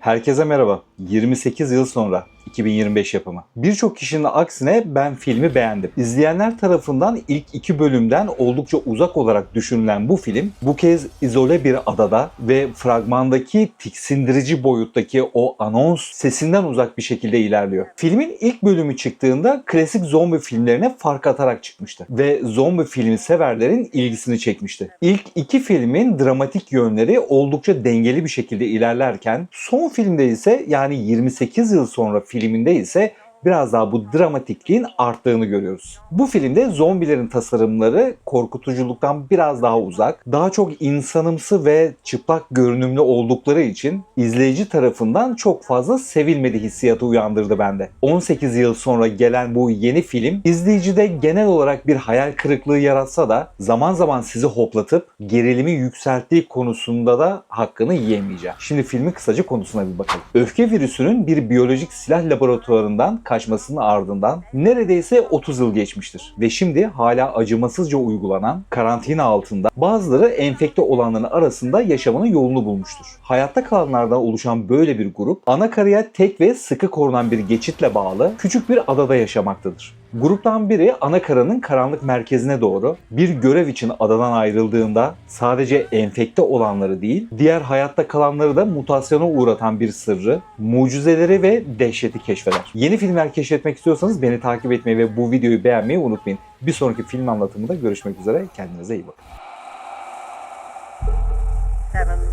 Herkese merhaba. 28 yıl sonra 2025 yapımı. Birçok kişinin aksine ben filmi beğendim. İzleyenler tarafından ilk iki bölümden oldukça uzak olarak düşünülen bu film bu kez izole bir adada ve fragmandaki tiksindirici boyuttaki o anons sesinden uzak bir şekilde ilerliyor. Filmin ilk bölümü çıktığında klasik zombi filmlerine fark atarak çıkmıştı ve zombi filmi severlerin ilgisini çekmişti. İlk iki filmin dramatik yönleri oldukça dengeli bir şekilde ilerlerken son filmde ise yani 28 yıl sonra filminde ise biraz daha bu dramatikliğin arttığını görüyoruz. Bu filmde zombilerin tasarımları korkutuculuktan biraz daha uzak, daha çok insanımsı ve çıplak görünümlü oldukları için izleyici tarafından çok fazla sevilmedi hissiyatı uyandırdı bende. 18 yıl sonra gelen bu yeni film izleyicide genel olarak bir hayal kırıklığı yaratsa da zaman zaman sizi hoplatıp gerilimi yükselttiği konusunda da hakkını yiyemeyeceğim. Şimdi filmin kısaca konusuna bir bakalım. Öfke virüsünün bir biyolojik silah laboratuvarından kaçmasının ardından neredeyse 30 yıl geçmiştir. Ve şimdi hala acımasızca uygulanan karantina altında bazıları enfekte olanların arasında yaşamının yolunu bulmuştur. Hayatta kalanlardan oluşan böyle bir grup ana karaya tek ve sıkı korunan bir geçitle bağlı küçük bir adada yaşamaktadır. Gruptan biri ana karanın karanlık merkezine doğru bir görev için adadan ayrıldığında sadece enfekte olanları değil, diğer hayatta kalanları da mutasyona uğratan bir sırrı, mucizeleri ve dehşeti keşfeder. Yeni filmler keşfetmek istiyorsanız beni takip etmeyi ve bu videoyu beğenmeyi unutmayın. Bir sonraki film anlatımında görüşmek üzere. Kendinize iyi bakın. Seven